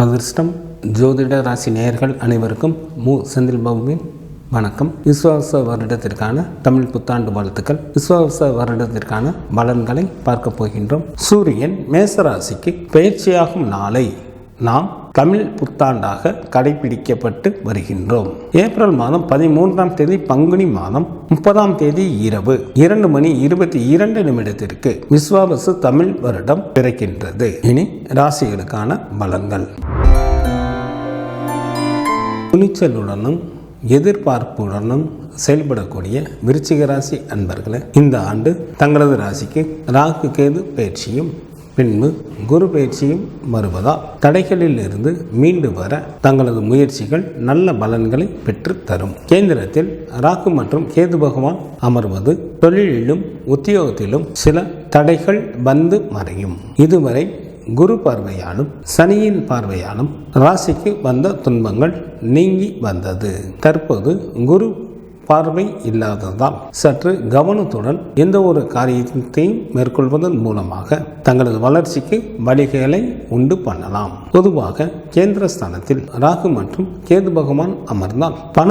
அதிர்ஷ்டம் ஜோதிட ராசி நேயர்கள் அனைவருக்கும் மு. செந்தில் பாபுவின் வணக்கம். விஸ்வாச வருடத்திற்கான தமிழ் புத்தாண்டு வாழ்த்துக்கள். விஸ்வாச வருடத்திற்கான பலன்களை பார்க்க போகின்றோம். சூரியன் மேசராசிக்கு பயிற்சியாகும் நாளை நாம் தமிழ் புத்தாண்டாக கடைபிடிக்கப்பட்டு வருகின்றோம். ஏப்ரல் மாதம் பதிமூன்றாம் தேதி பங்குனி மாதம் முப்பதாம் தேதி இரவு இரண்டு மணி இருபத்தி இரண்டு நிமிடத்திற்கு விஸ்வாவசு தமிழ் வருடம் பிறக்கின்றது. இனி ராசிகளுக்கான பலங்கள் துணிச்சலுடனும் எதிர்பார்ப்புடனும் செயல்படக்கூடிய விருச்சிக ராசி அன்பர்களை இந்த ஆண்டு தங்களது ராசிக்கு ராகு கேது பயிற்சியும் பின்பு குரு பயிற்சியும் வருவதால் தடைகளில் இருந்து மீண்டு வர தங்களது முயற்சிகள் நல்ல பலன்களை பெற்று தரும். கேந்திரத்தில் ராகு மற்றும் கேது பகவான் அமர்வது தொழிலிலும் உத்தியோகத்திலும் சில தடைகள் வந்து மறையும். இதுவரை குரு பார்வையாலும் சனியின் பார்வையாலும் ராசிக்கு வந்த துன்பங்கள் நீங்கி வந்தது. தற்போது குரு பார்வை இல்லாததால் சற்று கவனத்துடன் எந்த ஒரு காரியத்தையும் மேற்கொள்வதன் மூலமாக தங்களது வளர்ச்சிக்கு வழிகளை உண்டு பண்ணலாம். பொதுவாக கேந்திர ஸ்தானத்தில் ராகு மற்றும் கேது பகவான் அமர்ந்தால் பண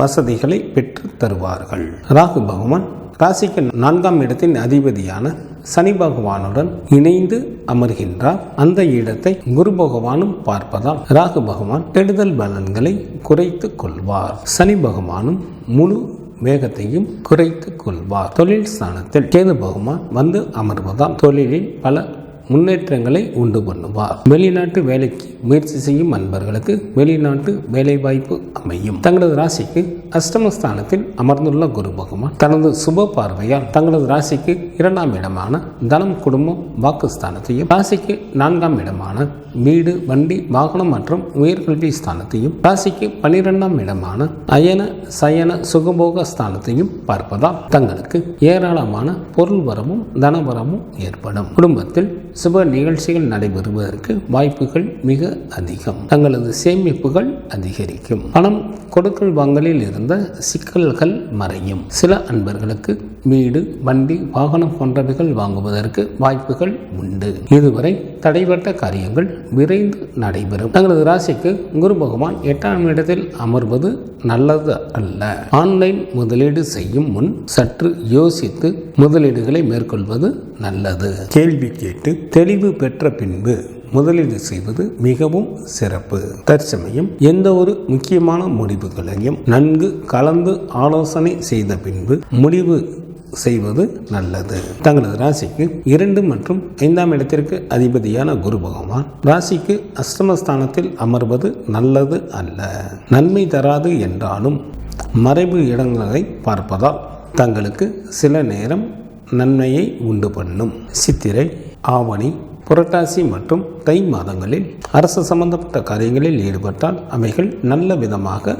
வசதிகளை பெற்று தருவார்கள். ராகு பகவான் ராசிக்கு நான்காம் இடத்தின் அதிபதியான சனி பகவானுடன் இணைந்து அமர்கின்றார். அந்த இடத்தை குரு பகவானும் பார்ப்பதால் ராகு பகவான் கெடுதல் பலன்களை குறைத்து கொள்வார். சனி பகவானும் முழு வேகத்தையும் குறைத்து கொள்வார். தொழில் ஸ்தானத்தில் கேது பகவான் வந்து அமர்வதால் தொழிலில் பல முன்னேற்றங்களை உண்டு பண்ணுவார். வெளிநாட்டு வேலைக்கு முயற்சி செய்யும் அன்பர்களுக்கு வெளிநாட்டு வேலைவாய்ப்பு அமையும். தங்களது ராசிக்கு அஷ்டமஸ்தானத்தில் அமர்ந்துள்ள குரு பகவான் தனது சுப பார்வையால் தங்களது ராசிக்கு இரண்டாம் இடமான தனம் குடும்பம் வாக்குஸ்தானத்தையும் ராசிக்கு நான்காம் இடமான வீடு வண்டி வாகனம் மற்றும் உயர்கல்வி ஸ்தானத்தையும் ராசிக்கு பனிரெண்டாம் இடமான அயன சயன சுகபோக ஸ்தானத்தையும் பார்ப்பதால் தங்களுக்கு ஏராளமான பொருள் வரமும் தனவரமும் ஏற்படும். குடும்பத்தில் சுப நிகழ்ச்சிகள் நடைபெறுவதற்கு வாய்ப்புகள் மிக அதிகம். தங்களது சேமிப்புகள் அதிகரிக்கும். பணம் கொடுக்கல் வாங்கலில் இருந்த சிக்கல்கள் மறையும். சில அன்பர்களுக்கு வீடு வண்டி வாகனம் போன்றவைகள் வாங்குவதற்கு வாய்ப்புகள் உண்டு. இதுவரை தடைபட்ட காரியங்கள் விரைந்து நடைபெறும். தங்களது ராசிக்கு குரு பகவான் எட்டாம் இடத்தில் அமர்வது நல்லது அல்ல. ஆன்லைன் முதலீடு செய்யும் முன் சற்று யோசித்து முதலீடுகளை மேற்கொள்வது நல்லது. கேள்வி கேட்டு தெளிவு பெற்ற பின்பு முதலீடு செய்வது மிகவும் சிறப்பு. தற்சமயம் எந்த ஒரு முக்கியமான முடிவுகளையும் நன்கு கலந்து ஆலோசனை செய்த பின்பு முடிவு செய்வது நல்லது. தங்களது ராசிக்கு இரண்டு மற்றும் ஐந்தாம் இடத்திற்கு அதிபதியான குரு பகவான் ராசிக்கு அஷ்டமஸ்தானத்தில் அமர்வது நல்லது அல்ல. நன்மை தராது என்றாலும் மறைவு இடங்களை பார்ப்பதால் தங்களுக்கு சில நேரம் நன்மையை உண்டு பண்ணும். சித்திரை ஆவணி புரட்டாசி மற்றும் தை மாதங்களில் அரசு சம்பந்தப்பட்ட காரியங்களில் ஈடுபட்டால் அவைகள் நல்ல விதமாக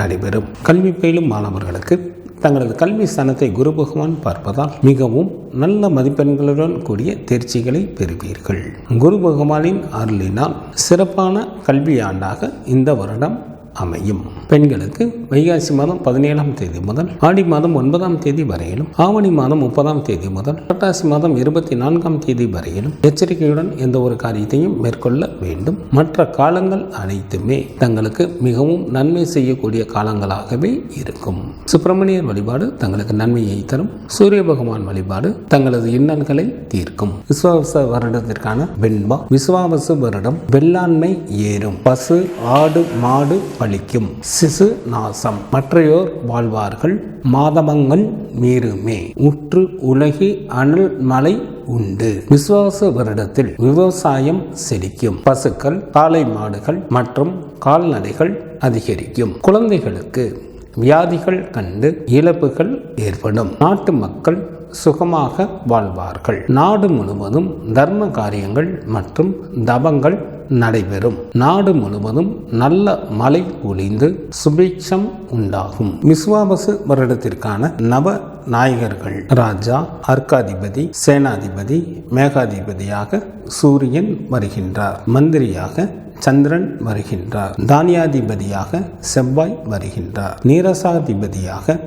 நடைபெறும். கல்வி பயிலும் மாணவர்களுக்கு தங்களது கல்வி ஸ்தானத்தை குரு பகவான் பார்ப்பதால் மிகவும் நல்ல மதிப்பெண்களுடன் கூடிய தேர்ச்சிகளை பெறுவீர்கள். குரு பகவானின் அருளினால் சிறப்பான கல்வி ஆண்டாக இந்த வருடம் அமையும். பெண்களுக்கு வைகாசி மாதம் பதினேழாம் தேதி முதல் ஆடி மாதம் ஒன்பதாம் தேதி வரையிலும் ஆவணி மாதம் முப்பதாம் தேதி முதல் புரட்டாசி மாதம் இருபத்தி நான்காம் தேதி வரையிலும் எச்சரிக்கையுடன் எந்த ஒரு காரியத்தையும் மேற்கொள்ள வேண்டும். மற்ற காலங்கள் அனைத்துமே தங்களுக்கு மிகவும் நன்மை செய்யக்கூடிய காலங்களாகவே இருக்கும். சுப்பிரமணியர் வழிபாடு தங்களுக்கு நன்மையை தரும். சூரிய பகவான் வழிபாடு தங்களது இன்னல்களை தீர்க்கும். விஸ்வாவச வருடத்திற்கான வெண்பா விஸ்வாவச வருடம் வெள்ளாண்மை ஏறும். பசு ஆடு மாடு பலிக்கும் சிசு நாசம் மற்றையோர் வாழ்வார்கள் மாதமங்கன் மீறுமே. உற்று உலகி அனல் மலை உண்டு. விசுவாச வருடத்தில் விவசாயம் செழிக்கும். பசுக்கள் காளை மாடுகள் மற்றும் கால்நடைகள் அதிகரிக்கும். குழந்தைகளுக்கு வியாதிகள் கண்டு இழப்புகள் ஏற்படும். நாட்டு மக்கள் சுகமாக வாழ்வார்கள். நாடு முழுவதும் தர்ம காரியங்கள் மற்றும் தபங்கள் நடைபெறும். நாடு முழுவதும் நல்ல மழை ஒளிந்து சுபிக்ஷம் உண்டாகும். விஸ்வாபசு வருடத்திற்கான நவ நாயகர்கள். ராஜா அர்க்காதிபதி சேனாதிபதி மேகாதிபதியாக சூரியன் வருகின்றார். மந்திரியாக சந்திரன் வருகின்றார். தானியாதிபதியாக செவ்வாய் வருகின்றார். நீரசாதிபதியாக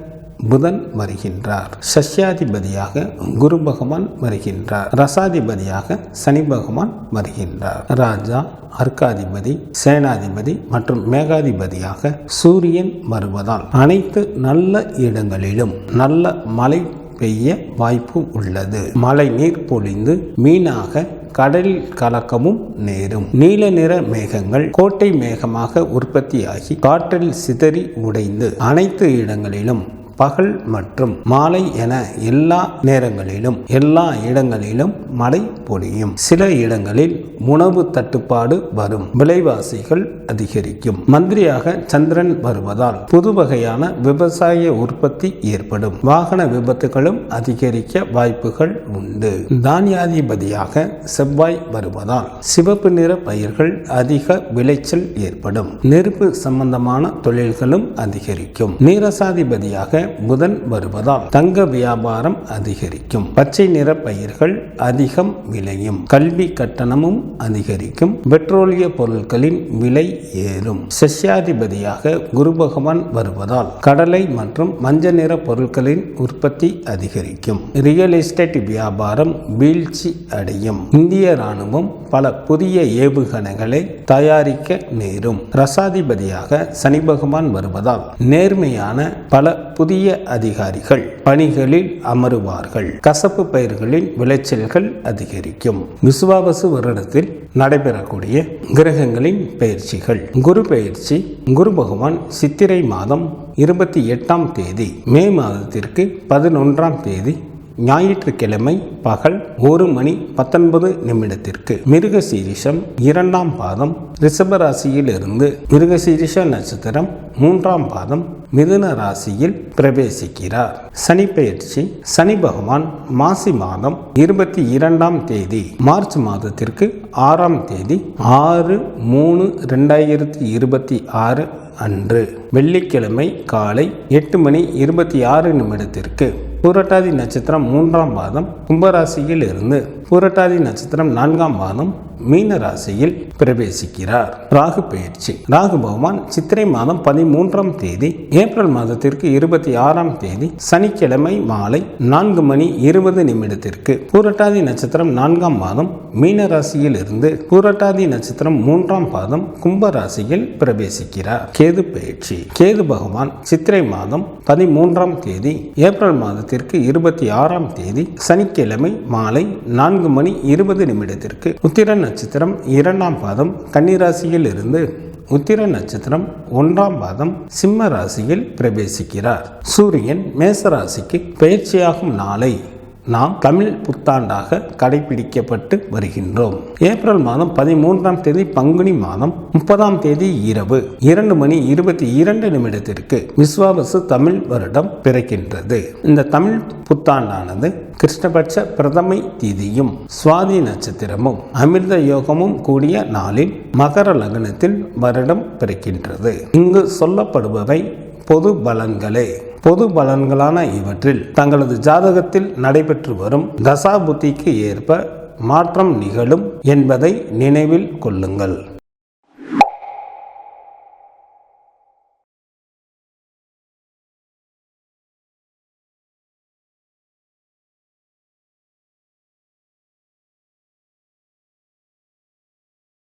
புதன் வருகின்றார். சஷ்யாதிபதியாக குரு பகவான் வருகின்றார். ரசாதிபதியாக சனி பகவான் வருகின்றார். ராஜா அர்க்காதிபதி சேனாதிபதி மற்றும் மேகாதிபதியாக சூரியன் வருவதால் அனைத்து நல்ல இடங்களிலும் நல்ல மழை பெய்ய வாய்ப்பு உள்ளது. மழை நீர் பொழிந்து மீனாக கடலில் கலக்கமும் நேரும். நீல நிற மேகங்கள் கோட்டை மேகமாக உற்பத்தியாகி காற்றில் சிதறி உடைந்து அனைத்து இடங்களிலும் பகல் மற்றும் மாலை என எல்லா நேரங்களிலும் எல்லா இடங்களிலும் மழை பொழியும். சில இடங்களில் உணவு தட்டுப்பாடு வரும். விலைவாசிகள் அதிகரிக்கும். மந்திரியாக சந்திரன் வருவதால் புது வகையான விவசாய உற்பத்தி ஏற்படும். வாகன விபத்துகளும் அதிகரிக்க வாய்ப்புகள் உண்டு. தானியாதிபதியாக செவ்வாய் வருவதால் சிவப்பு நிற பயிர்கள் அதிக விளைச்சல் ஏற்படும். நெருப்பு சம்பந்தமான தொழில்களும் அதிகரிக்கும். நீரசாதிபதியாக புதன் வருவதால் தங்க வியாபாரம் அதிகரிக்கும். பச்சை நிற பயிர்கள் அதிகம் விளையும். கல்வி கட்டணமும் அதிகரிக்கும். பெட்ரோலிய பொருட்களின் விலை ஏறும். சஷ்யாதிபதியாக குரு பகவான் வருவதால் கடலை மற்றும் மஞ்சள் நிற பொருட்களின் உற்பத்தி அதிகரிக்கும். ரியல் எஸ்டேட் வியாபாரம் வீழ்ச்சி அடையும். இந்திய ராணுவம் பல புதிய ஏவுகணைகளை தயாரிக்க நேரும். ரசாதிபதியாக சனி பகவான் வருவதால் நேர்மையான பல புதிய அதிகாரிகள் பணிகளில் அமருவார்கள். கசப்பு பயிர்களின் விளைச்சல்கள் அதிகரிக்கும். விசுவாவசு வருடத்தில் நடைபெறக்கூடிய கிரகங்களின் பயிற்சிகள். குரு பயிற்சி குரு பகவான் சித்திரை மாதம் இருபத்தி எட்டாம் தேதி மே மாதத்திற்கு பதினொன்றாம் தேதி ஞாயிற்றுக்கிழமை பகல் ஒரு மணி பத்தொன்பது நிமிடத்திற்கு மிருக சீரிஷம் இரண்டாம் பாதம் ரிஷப இருந்து மிருக சீரிஷ நட்சத்திரம் மூன்றாம் பாதம் மிதுன ராசியில் பிரவேசிக்கிறார். சனி பயிற்சி சனி பகவான் மாசி மாதம் இருபத்தி இரண்டாம் தேதி மார்ச் மாதத்திற்கு ஆறாம் தேதி ஆறு மூணு ரெண்டாயிரத்தி இருபத்தி ஆறு அன்று. வெள்ளிக்கிழமை காலை எட்டு மணி இருபத்தி ஆறு நிமிடத்திற்கு பூரட்டாதி நட்சத்திரம் மூன்றாம் பாதம் கும்பராசியில் இருந்து பூரட்டாதி நட்சத்திரம் நான்காம் பாதம் மீன ராசியில் பிரவேசிக்கிறார். ராகு பயிற்சி. ராகு பகவான் சித்திரை மாதம் பதிமூன்றாம் தேதி ஏப்ரல் மாதத்திற்கு இருபத்தி ஆறாம் தேதி சனிக்கிழமை மாலை நான்கு மணி இருபது நிமிடத்திற்கு பூரட்டாதி நட்சத்திரம் நான்காம் மாதம் மீன ராசியில் இருந்து பூரட்டாதி நட்சத்திரம் மூன்றாம் பாதம் கும்ப ராசியில் பிரவேசிக்கிறார். கேது பயிற்சி. கேது பகவான் சித்திரை மாதம் பதிமூன்றாம் தேதி ஏப்ரல் மாதத்தில் மாதத்திற்கு இருபத்தி ஆறாம் தேதி சனிக்கிழமை மாலை நான்கு மணி இருபது நிமிடத்திற்கு உத்திர நட்சத்திரம் இரண்டாம் பாதம் கன்னிராசியில் இருந்து உத்திர நட்சத்திரம் ஒன்றாம் பாதம் சிம்ம ராசியில் பிரவேசிக்கிறார். சூரியன் மேச ராசிக்கு பயிற்சியாகும் நாளை நாம் தமிழ் புத்தாண்டாக கடைபிடிக்கப்பட்டு வருகின்றோம். ஏப்ரல் மாதம் பதிமூன்றாம் தேதி பங்குனி மாதம் முப்பதாம் தேதி இரவு இரண்டு மணி இருபத்தி இரண்டு நிமிடத்திற்கு விஸ்வாவசு தமிழ் வருடம் பிறக்கின்றது. இந்த தமிழ் புத்தாண்டானது கிருஷ்ணபட்ச பிரதமை திதியும் சுவாதி நட்சத்திரமும் அமிர்த யோகமும் கூடிய நாளில் மகர லக்னத்தில் வருடம் பிறக்கின்றது. இங்கு சொல்லப்படுபவை பொது பலன்களே. பொது பலன்களான இவற்றில் தங்களது ஜாதகத்தில் நடைபெற்று வரும் தசா புத்திக்கு ஏற்ப மாற்றம் நிகழும் என்பதை நினைவில் கொள்ளுங்கள்.